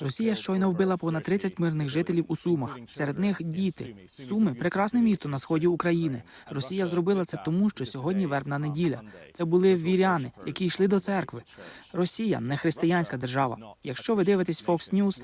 Росія щойно вбила понад 30 мирних жителів у Сумах. Серед них діти. Суми прекрасне місто на сході України. Росія зробила це тому, що сьогодні вербна неділя. Це були віряни, які йшли до церкви. Росія не християнська держава. Якщо ви дивитесь Fox News,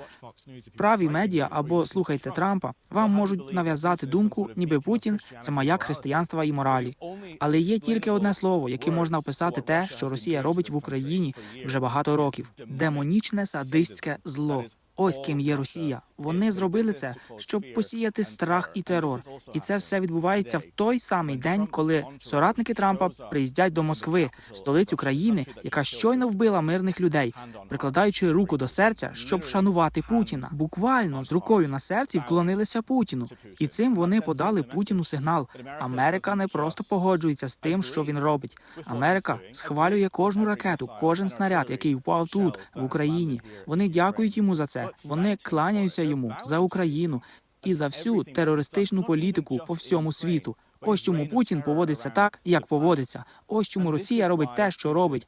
праві медіа або слухаєте Трампа, вам можуть нав'язати думку, ніби Путін це маяк християнства і моралі. Але є тільки одне слово, яким можна описати те, що Росія робить в Україні вже багато років: демонічне садистське зло. Ось ким є Росія. Вони зробили це, щоб посіяти страх і терор. І це все відбувається в той самий день, коли соратники Трампа приїздять до Москви, столицю країни, яка щойно вбила мирних людей, прикладаючи руку до серця, щоб вшанувати Путіна. Буквально з рукою на серці вклонилися Путіну, і цим вони подали Путіну сигнал. Америка не просто погоджується з тим, що він робить. Америка схвалює кожну ракету, кожен снаряд, який впав тут, в Україні. Вони дякують йому за це. Вони кланяються йому за Україну і за всю терористичну політику по всьому світу. Ось чому Путін поводиться так, як поводиться. Ось чому Росія робить те, що робить.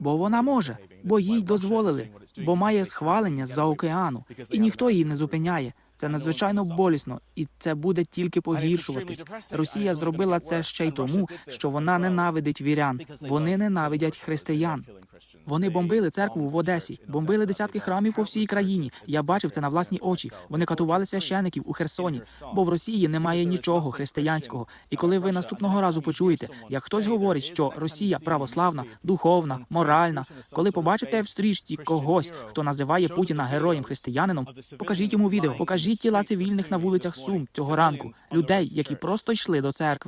Бо вона може, бо їй дозволили, бо має схвалення з-за океану, і ніхто її не зупиняє. Це надзвичайно болісно, і це буде тільки погіршуватись. Росія зробила це ще й тому, що вона ненавидить вірян. Вони ненавидять християн. Вони бомбили церкву в Одесі, бомбили десятки храмів по всій країні. Я бачив це на власні очі. Вони катували священиків у Херсоні, бо в Росії немає нічого християнського. І коли ви наступного разу почуєте, як хтось говорить, що Росія православна, духовна, моральна, коли побачите в стрічці когось, хто називає Путіна героєм християнином, покажіть йому відео, покажіть тіла цивільних на вулицях Сум цього ранку, людей, які просто йшли до церкви.